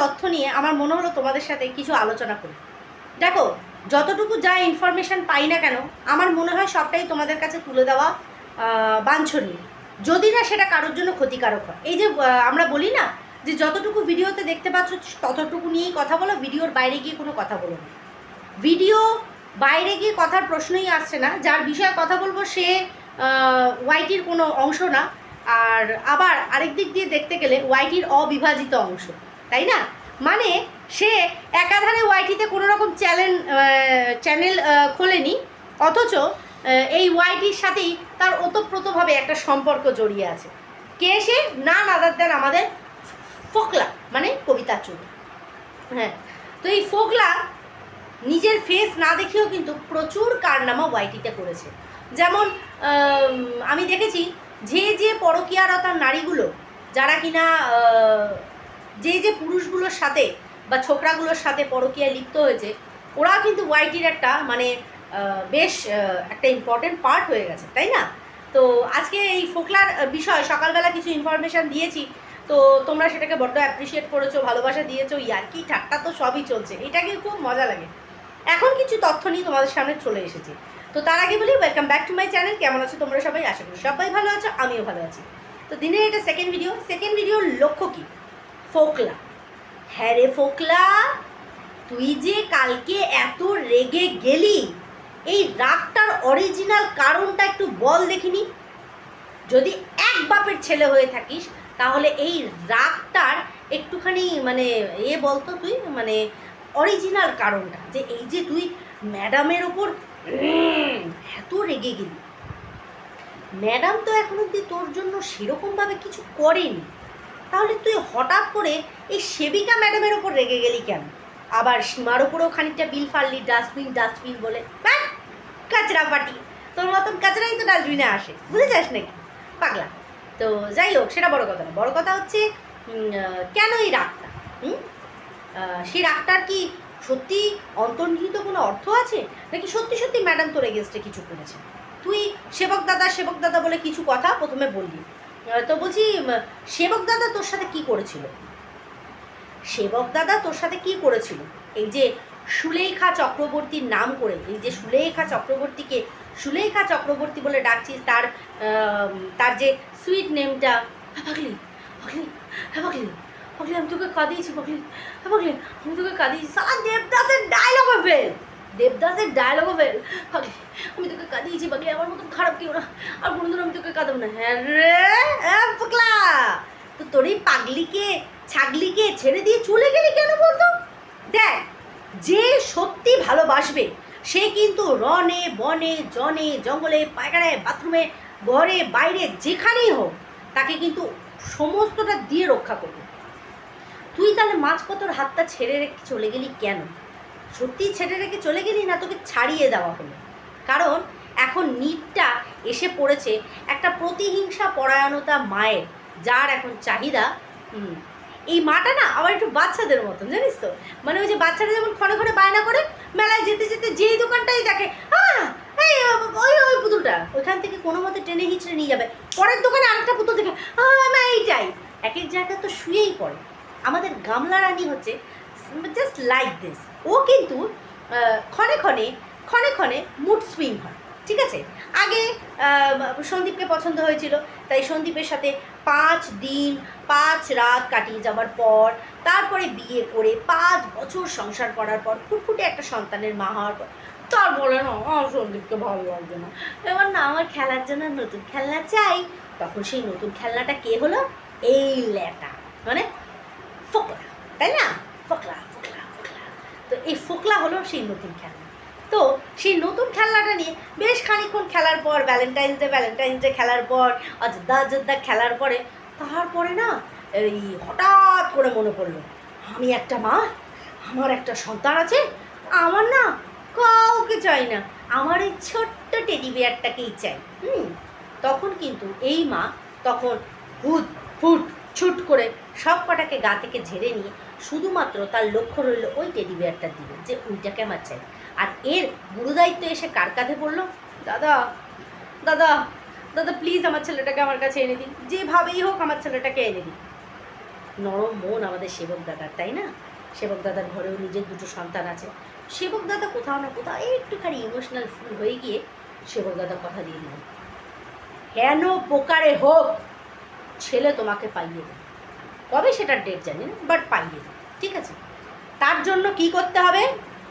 তথ্য নিয়ে আমার মনে হলো তোমাদের সাথে কিছু আলোচনা করি। দেখো, যতটুকু যা ইনফরমেশান পাই না কেন, আমার মনে হয় সবটাই তোমাদের কাছে তুলে দেওয়া বাঞ্ছনীয়। যদি না সেটা কারোর জন্য ক্ষতিকারক হয়। এই যে আমরা বলি না যে যতটুকু ভিডিওতে দেখতে পাচ্ছ, ততটুকু নিয়েই কথা বলো, ভিডিওর বাইরে গিয়ে কোনো কথা বলো না। ভিডিও বাইরে গিয়ে কথার প্রশ্নই আসছে না, যার বিষয়ে কথা বলব সে ওয়াইটির কোনো অংশ না। আর আবার আরেক দিক দিয়ে দেখতে গেলে ওয়াইটির অবিভাজিত অংশ। তাই না? মানে সে একাধারে ওয়াইটিতে কোনো রকম চ্যানেল চ্যানেল খোলেনি, অথচ এই ওয়াইটির সাথেই তার ওতপ্রোতভাবে একটা সম্পর্ক জড়িয়ে আছে। কে সে? না নাদার দেন আমাদের ফোকলা মানে কবিতা চুর হ্যাঁ তো এই ফোকলা নিজের ফেস না দেখেও কিন্তু প্রচুর কারনামা ওয়াইটিতে করেছে। যেমন, আমি দেখেছি যে যে পরকীয়ারতার নারীগুলো, যারা কিনা যে যে পুরুষগুলোর সাথে বা ছোকরাগুলোর সাথে পরকীয়ায় লিপ্ত হয়েছে ওরা কিন্তু ওয়াইটির একটা মানে বেশ একটা ইম্পর্টেন্ট পার্ট হয়ে গেছে, তাই না? তো আজকে এই ফোকলার বিষয়, সকালবেলা কিছু ইনফরমেশান দিয়েছি, তো তোমরা সেটাকে বড্ড অ্যাপ্রিসিয়েট করেছ, ভালোবাসা দিয়েছ, ইয়ার্কি, ঠাট্টা তো সবই চলছে এটাকে খুব মজা লাগে। এখন কিছু তথ্য নিয়ে তোমাদের সামনে চলে এসেছি। তো তার আগে বলি welcome back to my channel কেমন আছো তোমরা সবাই? আশা করি সবাই ভালো আছো, আমিও ভালো আছি। তো দিনের এটা সেকেন্ড ভিডিও সেকেন্ড ভিডিওর লক্ষ্য কি? ফোকলা। হ্যাঁ রে ফোকলা, তুই যে কালকে এত রেগে গেলি, এই রাগটার অরিজিনাল কারণটা একটু বল দেখিনি? যদি এক বাপের ছেলে হয়ে থাকিস, তাহলে এই রাগটার একটুখানি মানে এ বলতো তুই মানে অরিজিনাল কারণটা, যে এই যে তুই ম্যাডামের ওপর এত রেগে গেলি। ম্যাডাম তো এখন অব্দি তোর জন্য সেরকমভাবে কিছু করেনি। তাহলে তুই হঠাৎ করে এই সেবিকা ম্যাডামের ওপর রেগে গেলি কেন? আবার সীমার ওপরেও খানিকটা বিল ফাললি ডাস্টবিন ডাস্টবিন বলে, ব্যাস, কাচরা পাটি। তোর মতন কাচরাই তো ডাস্টবিনে আসে বুঝে যাস নাকি? পাগলা। তো যাই হোক, সেটা বড় কথা না। বড় কথা হচ্ছে কেন এই রাগটা? হুম? সেই রাগটার কি সত্যি অন্তর্নিহিত কোনো অর্থ আছে? নাকি সত্যি সত্যি ম্যাডাম তোর এগেনস্টে কিছু করেছে তুই সেবক দাদা সেবক দাদা বলে কিছু কথা প্রথমে বললি। তো বলছি সেবক দাদা তোর সাথে কি করেছিল? সেবক দাদা তোর সাথে কি করেছিল? এই যে সুলেখা চক্রবর্তীর নাম করে, এই যে সুলেখা চক্রবর্তীকে, সুলেখা চক্রবর্তী বলে ডাকছিস, তার তার যে সুইট নেমটা হ্যাঁ পাগলি পাগলি হ্যাঁ পাগলি পাগলি, আমি তোকে কাঁদিয়েছি, পাগলি হ্যাঁ পাগলি, আমি তোকে কাঁদিয়েছি। সারা দেবদাসের ডায়লগ ফেল দেবদাসের ডায়লগ ফেল আমি তোকে কাঁদিয়েছি পাগলি আমার মতো খারাপ কেউ না। আর কোনোদিন আমি তোকে কাঁদাবো না। হ্যাঁ রে হ্যাঁ তো তোর এই পাগলিকে, ছাগলিকে ছেড়ে দিয়ে চলে গেলি কেন বলতো? দেখ, যে সত্যি ভালোবাসবে, সে কিন্তু রনে বনে, জনে, জঙ্গলে, পায়খানায়, বাথরুমে, ঘরে, বাইরে, যেখানেই হোক, তাকে কিন্তু সমস্তটা দিয়ে রক্ষা করবে। তুই তাহলে মাঝপথর হাতটা ছেড়ে রেখে চলে গেলি কেন? সত্যিই ছেড়ে রেখে চলে গেলি না তোকে ছাড়িয়ে দেওয়া হলো? কারণ এখন নিটটা এসে পড়েছে একটা প্রতিহিংসা পরায়ণতা মায়ের, যার এখন চাহিদা এই মাটা না আবার একটু বাচ্চাদের মতন, জানিস তো? মানে ওই যে বাচ্চারা যেমন ক্ষণে ক্ষণে বায়না করে, মেলায় যেতে যেতে যেই দোকানটাই দেখে হ্যাঁ ওই ওই পুতুলটা। ওইখান থেকে কোনো মতে টেনে হিঁচড়ে নিয়ে যাবে। পরের দোকানে আরেকটা পুতুল দেখে হ্যাঁ এইটাই। এক এক জায়গায় তো শুয়েই পড়ে। আমাদের গামলা রানী হচ্ছে জাস্ট লাইক দিস ও কিন্তু ক্ষণে ক্ষণে ক্ষণে ক্ষণে মুড সুইং হয়, ঠিক আছে? আগে সন্দীপকে পছন্দ হয়েছিল, তাই সন্দীপের সাথে পাঁচ দিন, পাঁচ রাত কাটিয়ে যাওয়ার পর, তারপরে বিয়ে করে পাঁচ বছর সংসার করার পর, ফুটফুটে একটা সন্তানের মা হওয়ার পর তারপরে না, আমার সন্দীপকে ভালো লাগছে না। এবার না, আমার খেলার জন্য নতুন খেলনা চাই, তখন সেই নতুন খেলনাটা কে হলো? এই ল্যাটা মানে ফোকলা তাই না? ফোকলা তো এই ফোকলা হলো সেই নতুন খেলনা। তো সেই নতুন খেলনাটা নিয়ে বেশ খানিক্ষণ খেলার পর ভ্যালেন্টাইন্স ডে ভ্যালেন্টাইন্স ডে খেলার পর, অযোধ্যা অযোধ্যা খেলার পরে, তারপরে না এই হঠাৎ করে মনে পড়ল, আমি একটা মা, আমার একটা সন্তান আছে, আমার না কাউকে চাই না, আমার এই ছোট্ট টেডি বিয়ারটাকেই চাই, হুম? তখন কিন্তু এই মা তখন হুট ফুট ছুট করে সব কটাকে গা থেকে ঝেড়ে নিয়ে শুধুমাত্র তার লক্ষ্য রইল ওই টেডি বিয়ারটার দিকে, যে ওইটাকে আমার চাই। আর এর গুরুদায়িত্ব এসে কার কাঁধে পড়ল? দাদা দাদা দাদা প্লিজ আমার ছেলেটাকে আমার কাছে এনে দিন। যেভাবেই হোক আমার ছেলেটাকে এনে দিন। নরম মন আমাদের সেবক দাদার, তাই না? সেবক দাদার ঘরেও নিজের দুটো সন্তান আছে। সেবক দাদা কোথাও না কোথাও একটুখানি ইমোশনাল ফুল হয়ে গিয়ে সেবক দাদা কথা দিয়ে দিলেন কেন প্রকারে হোক, ছেলে তোমাকে পাইয়ে দেবে। কবে সেটার ডেট জানি না বাট পাইয়ে দেবে ঠিক আছে? তার জন্য কি করতে হবে?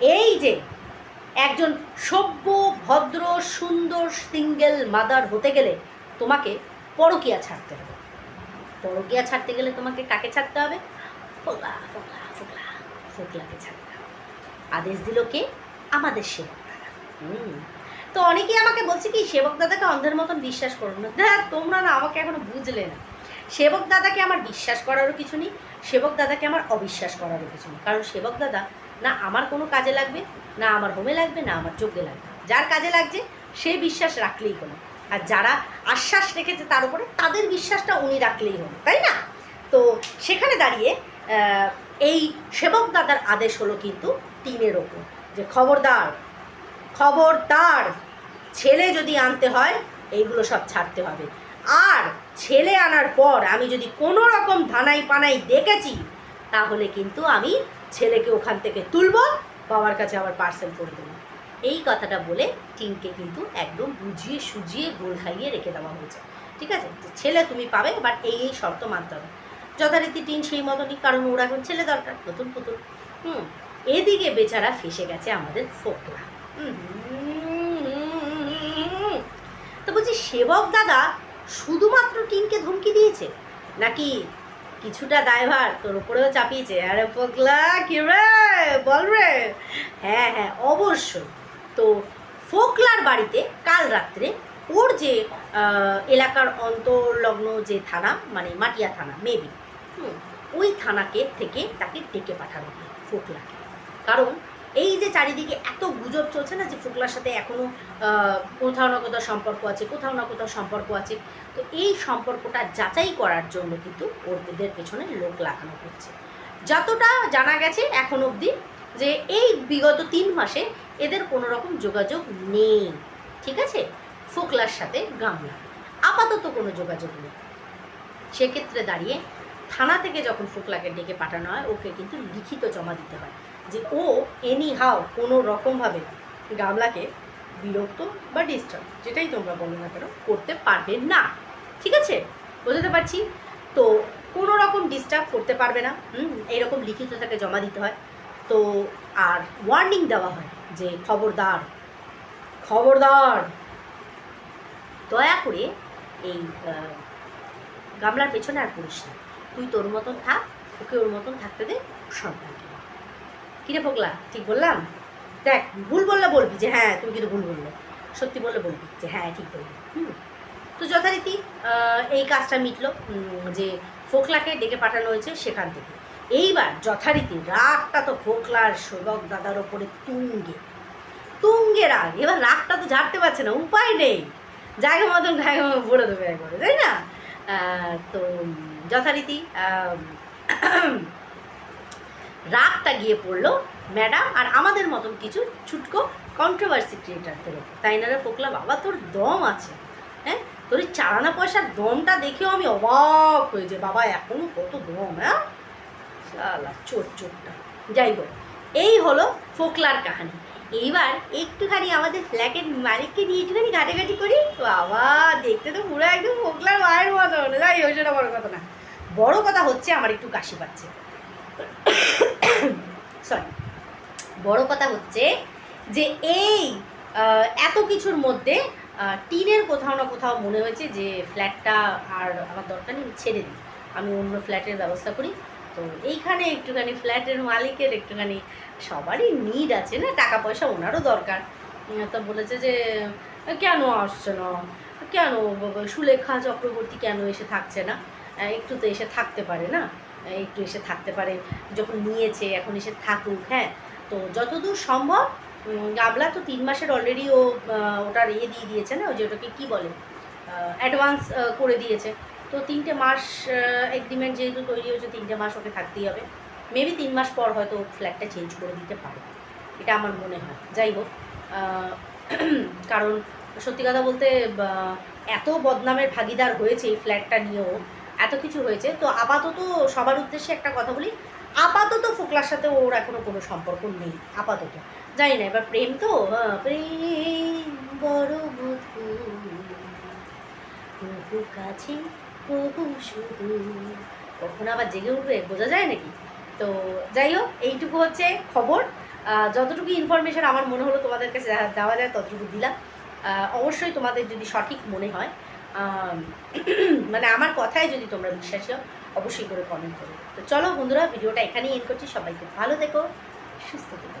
এই যে একজন সভ্য, ভদ্র, সুন্দর সিঙ্গেল মাদার হতে গেলে তোমাকে পরকিয়া ছাড়তে হবে। পরকিয়া ছাড়তে গেলে তোমাকে কাকে ছাড়তে হবে? ফোকলা ফোকলা ফোকলা ফোকলাকে ছাড়তে হবে। আদেশ দিল কে? আমাদের সেবক দাদা। হুম। তো অনেকেই আমাকে বলছে কি, সেবক দাদাকে অন্ধের মতন বিশ্বাস করো না। তোমরা না আমাকে এখনও বুঝলে না। সেবক দাদাকে আমার বিশ্বাস করারও কিছু নেই, সেবক দাদাকে আমার অবিশ্বাস করারও কিছু নেই। কারণ সেবক দাদা না আমার কোনো কাজে লাগবে, না আমার হোমে লাগবে, না আমার যোগ্যে লাগবে। যার কাজে লাগছে, সে বিশ্বাস রাখলেই হলো। আর যারা আশ্বাস রেখেছে তার উপরে, তাদের বিশ্বাসটা উনি রাখলেই হলো, তাই না? তো সেখানে দাঁড়িয়ে এই সেবক দাদার আদেশ হলো কিন্তু টিনের ওপর যে খবরদার খবরদার ছেলে যদি আনতে হয়, এইগুলো সব ছাড়তে হবে। আর ছেলে আনার পর আমি যদি কোনো রকম ধানাই পানাই দেখেছি, তাহলে কিন্তু আমি ছেলেকে ওখান থেকে তুলবো, বাবার কাছে আবার পার্সেল করে দেবো। এই কথাটা বলে টিনকে কিন্তু একদম বুঝিয়ে সুজিয়ে গোল খাইয়ে রেখে দেওয়া হয়েছে। ঠিক আছে? ছেলে তুমি পাবে বাট এই এই শর্ত মানতে হবে। যথারীতি টিন সেই মতনই, কারণ ওর এখন ছেলে দরকার, নতুন পুতুল। হুম, এদিকে বেচারা ফেসে গেছে আমাদের ফোকলা। তো বলছি, সেবক দাদা শুধুমাত্র টিনকে ধমকি দিয়েছে? নাকি কিছুটা দায়ভার তোর উপরেও চাপিয়েছে? আরে ফোকলা কি রে? বল রে। হ্যাঁ হ্যাঁ অবশ্যই। তো ফোকলার বাড়িতে কাল রাত্রে ওর যে এলাকার অন্তর্লগ্ন যে থানা মানে মাটিয়া থানা, মেবি ওই থানাকে থেকে তাকে ডেকে পাঠানো ফোকলাকে। কারণ এই যে চারিদিকে এত গুজব চলছে না যে ফোকলার সাথে এখনও কোথাও না কোথাও সম্পর্ক আছে, কোথাও না কোথাও সম্পর্ক আছে, তো এই সম্পর্কটা যাচাই করার জন্য কিন্তু ওদের পেছনে লোক লাগানো হচ্ছে। যতটা জানা গেছে এখন অবধি যে এই বিগত তিন মাসে এদের কোনো রকম যোগাযোগ নেই, ঠিক আছে? ফোকলার সাথে গামলা, আপাতত কোনো যোগাযোগ নেই। সেক্ষেত্রে দাঁড়িয়ে থানা থেকে যখন ফোকলাকে ডেকে পাঠানো হয়, ওকে কিন্তু লিখিত জমা দিতে হয়। যে ও এনি হাও কোনো রকমভাবে গামলাকে বিরক্ত বা ডিস্টার্ব যেটাই তোমরা বলো না কেন, করতে পারবে না। ঠিক আছে? বোঝাতে পারছি? তো কোনো রকম ডিস্টার্ব করতে পারবে না। হুম এইরকম লিখিত তাকে জমা দিতে হয়। তো আর ওয়ার্নিং দেওয়া হয় যে খবরদার খবরদার। দয়া করে এই গামলার পেছনে আর পড়িস না। তুই তোর মতন থাক, ওকে ওর মতন থাকতে দে সন্তানকে কিরে পগলা ঠিক বললাম? দেখ, ভুল বললে বলবি যে হ্যাঁ তুমি কিন্তু ভুল বললে। সত্যি বললে বলবি যে হ্যাঁ ঠিক বলবি হুম। তো যথারীতি এই কাজটা মিটলো যে ফোকলাকে ডেকে পাঠানো হয়েছে সেখান থেকে। এইবার যথারীতি রাগটা তো ফোকলার সেবক দাদার ওপরে তুঙ্গে। তুঙ্গে রাগ। এবার রাগটা তো ঝাড়তে পারছে না, উপায় নেই। জায়গা মতন জায়গা ভরে দেবে একবারে, তাই না? তো যথারীতি রাগটা গিয়ে পড়ল, ম্যাডাম আর আমাদের মতন কিছু ছুটকো কন্ট্রোভার্সি ক্রিয়েটারদের ওপর। তাই না রে ফোকলা? বাবা, তোর দম আছে। হ্যাঁ? তোর এই চারানা পয়সার দমটা দেখেও আমি অবাক হয়ে যে বাবা এখনও কত দম হ্যাঁ? চালা চোট চোটটা যাই হোক, এই হলো ফোকলার কাহানি। এইবার একটুখানি আমাদের ফ্ল্যাটের মালিককে নিয়ে একটুখানি ঘাটাঘাটি করি। বাবা, দেখতে তো পুরো একদম ফোকলার মায়ের মতো যাই হোক, সেটা বড় কথা না। বড় কথা হচ্ছে, আমার একটু কাশি পাচ্ছে। সরি বড় কথা হচ্ছে যে এই এত কিছুর মধ্যে টিনের কোথাও না কোথাও মনে হয়েছে যে ফ্ল্যাটটা আর আমার দরকার নেই ছেড়ে দিই। আমি অন্য ফ্ল্যাটের ব্যবস্থা করি। তো এইখানে একটুখানি ফ্ল্যাটের মালিকের একটুখানি সবারই নিড আছে না টাকা পয়সা ওনারও দরকার। তো বলেছে যে, কেন আসছে না? কেন সুলেখা চক্রবর্তী কেন এসে থাকছে না? একটু তো এসে থাকতে পারে না? একটু এসে থাকতে পারে, যখন নিয়েছে, এখন এসে থাকুক হ্যাঁ? তো যতদূর সম্ভব গামলা তো তিন মাসের অলরেডি ও ওটার ইয়ে দিয়ে দিয়েছে না, ওই যে ওটাকে কী বলে অ্যাডভান্স করে দিয়েছে। তো তিনটে মাস এগ্রিমেন্ট যেহেতু তৈরি হয়েছে, তিনটে মাস ওকে থাকতেই হবে। মেবি তিন মাস পর হয়তো ফ্ল্যাটটা চেঞ্জ করে দিতে পারে। এটা আমার মনে হয়। যাই হোক কারণ সত্যি কথা বলতে এত বদনামের ভাগিদার হয়েছে এই ফ্ল্যাটটা নিয়েও এত কিছু হয়েছে। তো আপাতত সবার উদ্দেশ্যে একটা কথা বলি আপাতত ফোকলার সাথে ওর এখনও কোনো সম্পর্ক নেই আপাতত। জানি না এবার প্রেম তো? হ্যাঁ, বড় কখন আবার জেগে উঠবে? বোঝা যায় নাকি? তো যাই হোক এইটুকু হচ্ছে খবর। যতটুকু ইনফরমেশন আমার মনে হলো তোমাদের কাছে দেওয়া- যায় ততটুকু দিলাম। অবশ্যই তোমাদের যদি সঠিক মনে হয় মানে আমার কথায় যদি তোমরা বিশ্বাসী হও অবশ্যই করে কমেন্ট করো। তো চলো বন্ধুরা, ভিডিওটা এখানেই এন্ড করছি। সবাইকে ভালো থেকো, সুস্থ থেকো।